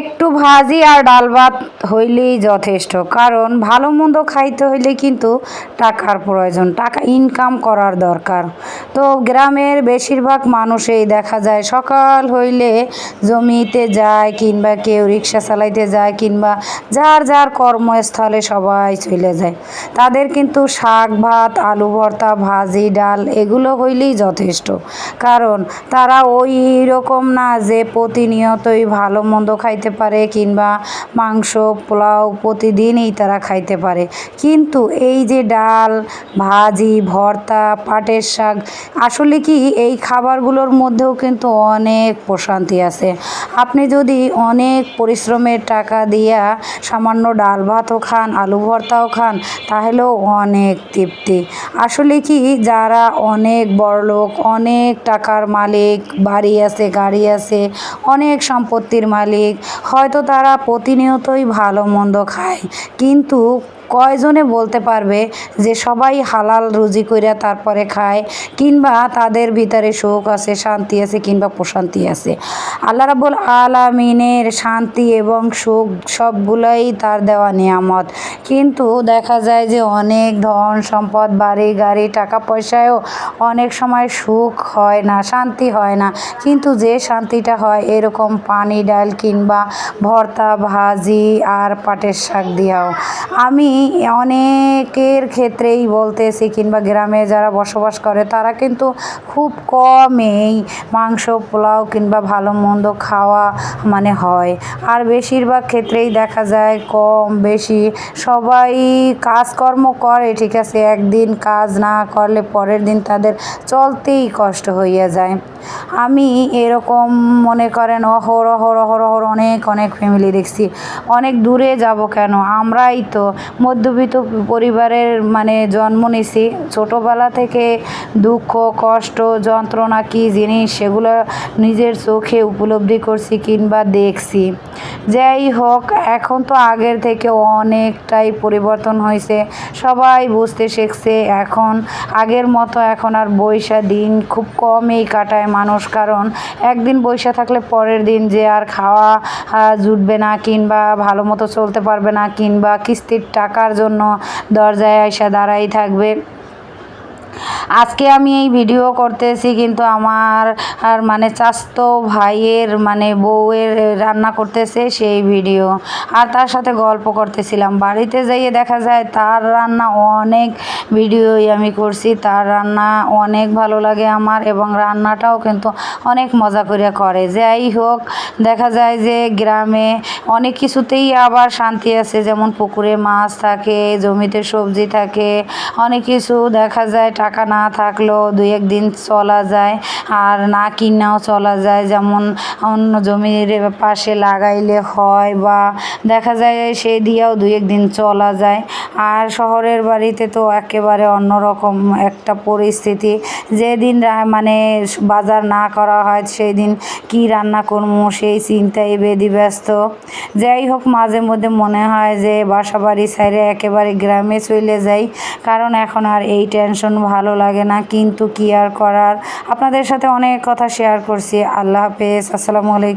একটু ভাজি আর ডাল ভাত হইলেই যথেষ্ট। কারণ ভালো মন্দ খাইতে হইলে কিন্তু টাকার প্রয়োজন, টাকা ইনকাম করার দরকার। তো গ্রামের বেশিরভাগ মানুষই দেখা যায় সকাল হইলে জমিতে যায় কিংবা কেউ রিক্সা চালাইতে যায় কিংবা যার যার কর্মস্থলে সবাই চলে যায়। তাদের কিন্তু শাক, ভাত, আলু ভর্তা, ভাজি, ডাল এগুলো হইলেই যথেষ্ট। কারণ তারা ওই রকম না যে প্রতিনিয়তই ভালো মন্দ খাইতে পারে কিংবা মাংস, পোলাও প্রতিদিনই তারা খাইতে পারে। কিন্তু এই যে ডাল, ভাজি, ভর্তা, পাটের শাক আসলে কি এই খাবারগুলোর মধ্যেও কিন্তু অনেক প্রশান্তি আছে। আপনি যদি অনেক পরিশ্রমের টাকা দিয়া সামান্য ডাল ভাতও খান, আলু ভর্তাও খান, তাহলেও অনেক তৃপ্তি। আসলে কি যারা অনেক বড়লোক অনেক টাকার মালিক, বাড়ি আছে, গাড়ি আছে, অনেক সম্পত্তির মালিক, হয়তো তারা প্রতিনিয়তই ভালো মন্দ খায়। কিন্তু কয়জনে বলতে পারবে যে সবাই হালাল রুজি কইরা তারপরে খায় কিংবা তাদের ভিতরে সুখ আছে, শান্তি আছে কিংবা প্রশান্তি আছে? আল্লাহ রাবুল আলামিনের শান্তি এবং সুখ সবগুলোই তার দেওয়া নিয়ামত। কিন্তু দেখা যায় যে অনেক ধন সম্পদ, বাড়ি, গাড়ি, টাকা পয়সায়ও অনেক সময় সুখ হয় না, শান্তি হয় না। কিন্তু যে শান্তিটা হয়, এরকম পানি, ডাল কিংবা ভর্তা, ভাজি আর পাটের শাক দিয়াও। আমি অনেকের ক্ষেত্রেই বলতেছি, কিংবা গ্রামে যারা বসবাস করে, তারা কিন্তু খুব কমেই মাংস, পোলাও, কিংবা ভালো মন্দ খাওয়া মানে হয়। আর বেশিরভাগ ক্ষেত্রেই দেখা যায় কম বেশি সবাই কাজকর্ম করে, ঠিক আছে, একদিন কাজ না করলে পরের দিন তাদের চলতেই কষ্ট হইয়া যায়। আমি এরকম মনে করেন অহরহ অহরহ অনেক অনেক ফ্যামিলি দেখছি। অনেক দূরে যাব কেন? আমরাই তো মধ্যবিত্ত পরিবারের মানে জন্ম নিছি। ছোটোবেলা থেকে দুঃখ, কষ্ট, যন্ত্রণা কী জিনিস সেগুলো নিজের চোখে উপলব্ধি করছি কিংবা দেখছি। যাই হোক, এখন তো আগের থেকে অনেকটাই পরিবর্তন হয়েছে। সবাই বুঝতে শিখছে, এখন আগের মতো এখন আর বৈশা দিন খুব কমই কাটায় মানুষ। কারণ একদিন বৈশা থাকলে পরের দিন যে আর খাওয়া জুটবে না কিংবা ভালো মতো চলতে পারবে না কিংবা কিস্তির টাকার জন্য দরজায় এসে দাঁড়াই থাকবে। আজকে আমি এই ভিডিও করতেছি কিন্তু আমার আর মানে চাস্তো ভাইয়ের মানে বউয়ের রান্না করতেছে সেই ভিডিও। আর তার সাথে গল্প করতেছিলাম। বাড়িতে যাইয়ে দেখা যায় তার রান্না অনেক ভিডিওই আমি করছি। তার রান্না অনেক ভালো লাগে আমার এবং রান্নাটাও কিন্তু অনেক মজা করে করে। যাই হোক, দেখা যায় যে গ্রামে অনেক কিছুতেই আবার শান্তি আছে, যেমন পুকুরে মাছ থাকে, জমিতে সবজি থাকে, অনেক কিছু দেখা যায়, টাকা না থাকলেও দুই একদিন চলা যায়, আর না কিনাও চলা যায়, যেমন অন্য জমির পাশে লাগাইলে হয় বা দেখা যায় সে দিয়েও দুই একদিন চলা যায়, আর শহরের বাড়িতে তো একেবারে অন্যরকম একটা পরিস্থিতি, যেদিন মানে বাজার না করা হয় সেই দিন কী রান্না করব সেই চিন্তায় বেদি ব্যস্ত যাই হোক মাঝে মধ্যে মনে হয় যে বাসা বাড়ি সাইডে একেবারে গ্রামে চলে যাই, কারণ এখন আর এই টেনশন ভালো লাগে না। কিন্তু কি আর করার? আপনাদের সাথে অনেক কথা শেয়ার করছি। আল্লাহ হাফেজ। আসসালামু আলাইকুম।